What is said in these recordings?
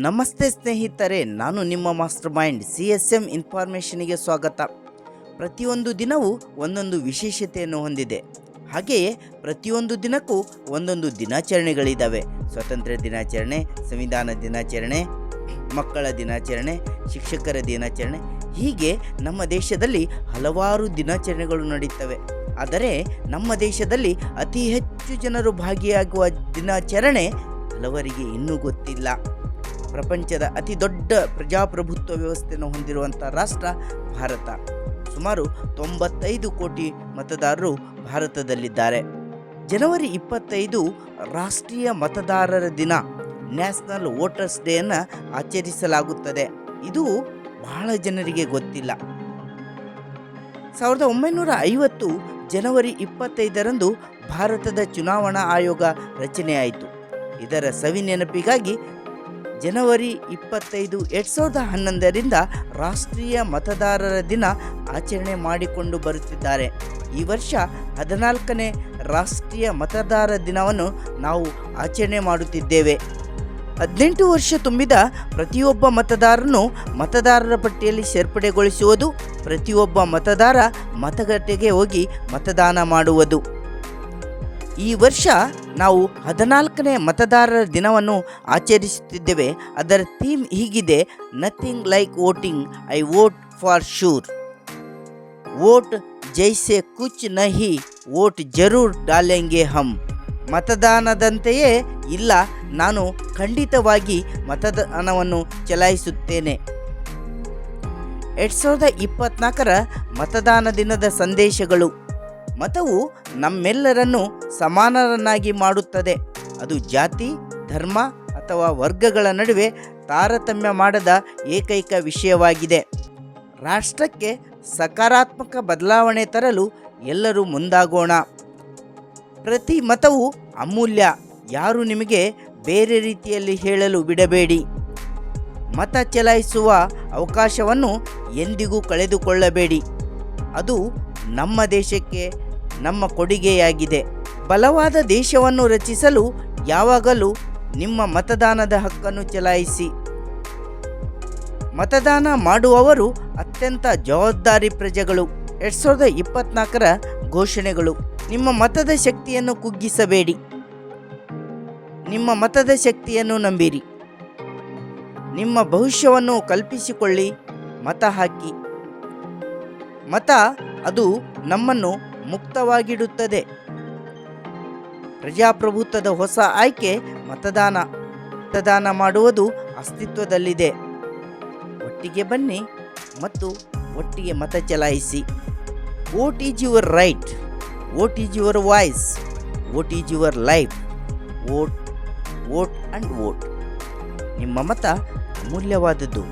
ನಮಸ್ತೆ ಸ್ನೇಹಿತರೆ, ನಾನು ನಿಮ್ಮ master mind C S M ಇನ್ಫಾರ್ಮೇಷನಿಗೆ ಸ್ವಾಗತ. ಪ್ರತಿಯೊಂದು ದಿನವೂ ಒಂದೊಂದು ವಿಶೇಷತೆಯನ್ನು ಹೊಂದಿದೆ. ಹಾಗೆಯೇ ಪ್ರತಿಯೊಂದು ದಿನಕ್ಕೂ ಒಂದೊಂದು ದಿನಾಚರಣೆಗಳಿದ್ದಾವೆ ಸ್ವಾತಂತ್ರ್ಯ ದಿನಾಚರಣೆ, ಸಂವಿಧಾನ ದಿನಾಚರಣೆ, ಮಕ್ಕಳ ದಿನಾಚರಣೆ, ಶಿಕ್ಷಕರ ದಿನಾಚರಣೆ, ಹೀಗೆ ನಮ್ಮ ದೇಶದಲ್ಲಿ ಹಲವಾರು ದಿನಾಚರಣೆಗಳು ನಡೆಯುತ್ತವೆ ಆದರೆ ನಮ್ಮ ದೇಶದಲ್ಲಿ ಅತಿ ಹೆಚ್ಚು ಜನರು ಭಾಗಿಯಾಗುವ ದಿನಾಚರಣೆ ಹಲವರಿಗೆ ಇನ್ನೂ ಗೊತ್ತಿಲ್ಲ. ಪ್ರಪಂಚದ ಅತಿ ದೊಡ್ಡ ಪ್ರಜಾಪ್ರಭುತ್ವ ವ್ಯವಸ್ಥೆಯನ್ನು ಹೊಂದಿರುವಂಥ ರಾಷ್ಟ್ರ ಭಾರತ. ಸುಮಾರು ತೊಂಬತ್ತೈದು ಕೋಟಿ ಮತದಾರರು ಭಾರತದಲ್ಲಿದ್ದಾರೆ. ಜನವರಿ ಇಪ್ಪತ್ತೈದು ರಾಷ್ಟ್ರೀಯ ಮತದಾರರ ದಿನ, ನ್ಯಾಷನಲ್ ವೋಟರ್ಸ್ ಡೇಯನ್ನು ಆಚರಿಸಲಾಗುತ್ತದೆ. ಇದು ಬಹಳ ಜನರಿಗೆ ಗೊತ್ತಿಲ್ಲ. ಸಾವಿರದ ಒಂಬೈನೂರ ಐವತ್ತು ಜನವರಿ ಇಪ್ಪತ್ತೈದರಂದು ಭಾರತದ ಚುನಾವಣಾ ಆಯೋಗ ರಚನೆಯಾಯಿತು. ಇದರ ಸವಿ ನೆನಪಿಗಾಗಿ ಜನವರಿ ಇಪ್ಪತ್ತೈದು ಎರಡು ಸಾವಿರದ ಹನ್ನೊಂದರಿಂದ ರಾಷ್ಟ್ರೀಯ ಮತದಾರರ ದಿನ ಆಚರಣೆ ಮಾಡಿಕೊಂಡು ಬರುತ್ತಿದ್ದಾರೆ. ಈ ವರ್ಷ ಹದಿನಾಲ್ಕನೇ ರಾಷ್ಟ್ರೀಯ ಮತದಾರ ದಿನವನ್ನು ನಾವು ಆಚರಣೆ ಮಾಡುತ್ತಿದ್ದೇವೆ. ಹದಿನೆಂಟು ವರ್ಷ ತುಂಬಿದ ಪ್ರತಿಯೊಬ್ಬ ಮತದಾರನು ಮತದಾರರ ಪಟ್ಟಿಯಲ್ಲಿ ಸೇರ್ಪಡೆಗೊಳಿಸುವುದು, ಪ್ರತಿಯೊಬ್ಬ ಮತದಾರ ಮತಗಟ್ಟೆಗೆ ಹೋಗಿ ಮತದಾನ ಮಾಡುವುದು. ಈ ವರ್ಷ ನಾವು ಹದಿನಾಲ್ಕನೇ ಮತದಾರರ ದಿನವನ್ನು ಆಚರಿಸುತ್ತಿದ್ದೇವೆ. ಅದರ ಥೀಮ್ ಹೀಗಿದೆ nothing like voting I vote for sure vote ಜೈಸೆ ಕುಚ್ ನಹಿ ವೋಟ್ ಜರೂರ್ ಡಾಲೆಂಗೆ ಹಮ್. ಮತದಾನದಂತೆಯೇ ಇಲ್ಲ, ನಾನು ಖಂಡಿತವಾಗಿ ಮತದಾನವನ್ನು ಚಲಾಯಿಸುತ್ತೇನೆ. ಎರಡು ಸಾವಿರದ ಇಪ್ಪತ್ನಾಲ್ಕರ ಮತದಾನ ದಿನದ ಸಂದೇಶಗಳು. ಮತವು ನಮ್ಮೆಲ್ಲರನ್ನು ಸಮಾನರನ್ನಾಗಿ ಮಾಡುತ್ತದೆ. ಅದು ಜಾತಿ, ಧರ್ಮ ಅಥವಾ ವರ್ಗಗಳ ನಡುವೆ ತಾರತಮ್ಯ ಮಾಡದ ಏಕೈಕ ವಿಷಯವಾಗಿದೆ. ರಾಷ್ಟ್ರಕ್ಕೆ ಸಕಾರಾತ್ಮಕ ಬದಲಾವಣೆ ತರಲು ಎಲ್ಲರೂ ಮುಂದಾಗೋಣ. ಪ್ರತಿ ಮತವು ಅಮೂಲ್ಯ, ಯಾರು ನಿಮಗೆ ಬೇರೆ ರೀತಿಯಲ್ಲಿ ಹೇಳಲು ಬಿಡಬೇಡಿ. ಮತ ಚಲಾಯಿಸುವ ಅವಕಾಶವನ್ನು ಎಂದಿಗೂ ಕಳೆದುಕೊಳ್ಳಬೇಡಿ. ಅದು ನಮ್ಮ ದೇಶಕ್ಕೆ ನಮ್ಮ ಕೊಡುಗೆಯಾಗಿದೆ. ಬಲವಾದ ದೇಶವನ್ನು ರಚಿಸಲು ಯಾವಾಗಲೂ ನಿಮ್ಮ ಮತದಾನದ ಹಕ್ಕನ್ನು ಚಲಾಯಿಸಿ. ಮತದಾನ ಮಾಡುವವರು ಅತ್ಯಂತ ಜವಾಬ್ದಾರಿ ಪ್ರಜೆಗಳು. ಎರಡು ಸಾವಿರದ ಇಪ್ಪತ್ನಾಲ್ಕರ ಘೋಷಣೆಗಳು. ನಿಮ್ಮ ಮತದ ಶಕ್ತಿಯನ್ನು ಕುಗ್ಗಿಸಬೇಡಿ. ನಿಮ್ಮ ಮತದ ಶಕ್ತಿಯನ್ನು ನಂಬಿರಿ. ನಿಮ್ಮ ಭವಿಷ್ಯವನ್ನು ಕಲ್ಪಿಸಿಕೊಳ್ಳಿ. ಮತ ಹಾಕಿ. ಮತ ಅದು ನಮ್ಮನ್ನು ಮುಕ್ತವಾಗಿಡುತ್ತದೆ. ಪ್ರಜಾಪ್ರಭುತ್ವದ ಹೊಸ ಆಯ್ಕೆ ಮತದಾನ ಮತದಾನ ಮಾಡುವುದು ಅಸ್ತಿತ್ವದಲ್ಲಿದೆ. ಒಟ್ಟಿಗೆ ಬನ್ನಿ ಮತ್ತು ಒಟ್ಟಿಗೆ ಮತ ಚಲಾಯಿಸಿ. Vote is your right vote is your voice vote is your life vote vote and vote ನಿಮ್ಮ ಮತ ಅಮೂಲ್ಯವಾದದ್ದು.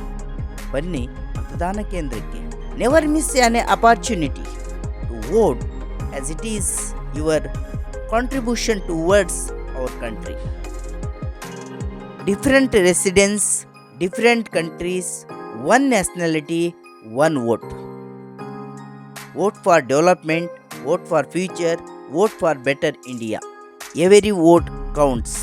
ಬನ್ನಿ ಮತದಾನ ಕೇಂದ್ರಕ್ಕೆ. Never miss on a opportunity to vote as it is your contribution towards our country different residence different countries one nationality one vote vote for development vote for future vote for better India every vote counts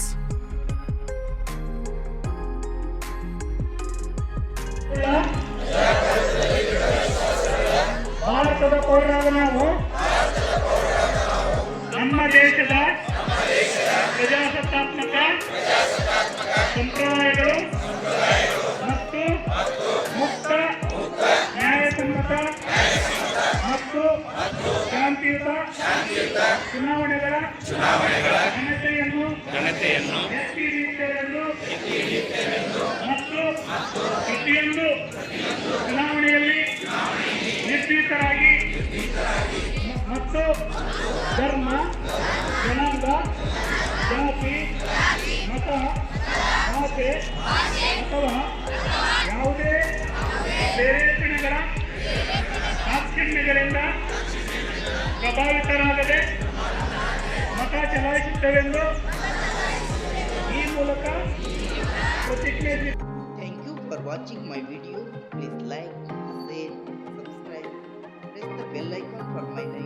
ಭಾರತದ ಪೌರರಾದ ನಾವು ನಮ್ಮ ದೇಶದ ಪ್ರಜಾಸತ್ತಾತ್ಮಕ ಸಂಪ್ರದಾಯಗಳು ಮತ್ತು ಮುಕ್ತ ನ್ಯಾಯಸಮ್ಮತ ಮತ್ತು ಶಾಂತಿಯುತ ಚುನಾವಣೆಗಳ ಘನತೆಯನ್ನು ಎತ್ತಿ ಹಿಡಿಯುತ್ತೇವೆಂದು ಮತ್ತು ಪ್ರತಿಯೊಂದು ಚುನಾವಣೆಯಲ್ಲಿ ಮತ್ತು ಧರ್ಮ ಜನಾಂಗ ಜಾತಿ ಮತ ಭಾಷೆ ಅಥವಾ ಯಾವುದೇ ಪ್ರೇರೇಪಣೆಗಳ ತಾತ್ಸಮ್ಯಗಳಿಂದ ಪ್ರಭಾವಿತರಾಗದೆ ಮತ ಚಲಾಯಿಸುತ್ತೇವೆಂದು ಈ ಮೂಲಕ ಪ್ರತಿಜ್ಞೆ Thank you for watching my video. Please like, share, subscribe, press the bell icon for my new video.